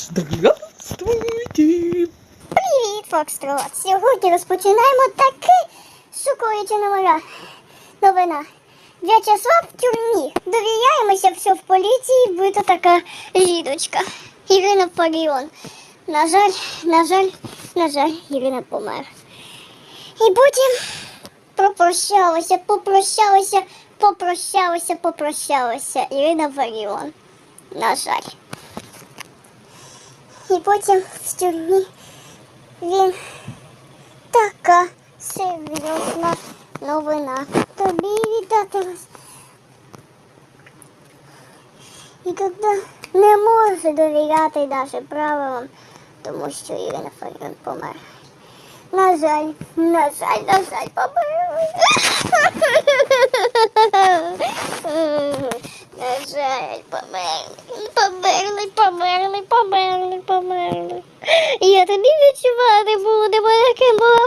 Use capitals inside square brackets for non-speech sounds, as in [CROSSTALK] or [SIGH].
Здравствуйте! Привіт, Фокстрот! Сьогодні розпочинаємо таке шокуюче номера. Новина. В'ячеслав в тюрмі. Довіряємося все в поліції, бито така жіночка. Ірина Фаріон. На жаль, на жаль, на жаль, Ірина помер. І потім попрощалася, попрощалася, попрощалася, попрощалася. Ірина Фаріон. На жаль. І потім в тюрмі він така серйозна новина. Тобі віддати вас. І тоді не можу довіряти навіть правилам, тому що Ірина Фаріон помер. На жаль, на жаль, на жаль, помер. [LAUGHS] На жаль, померли, померли, померли, померли, померли. Я тобі відчувати буду, бо яке була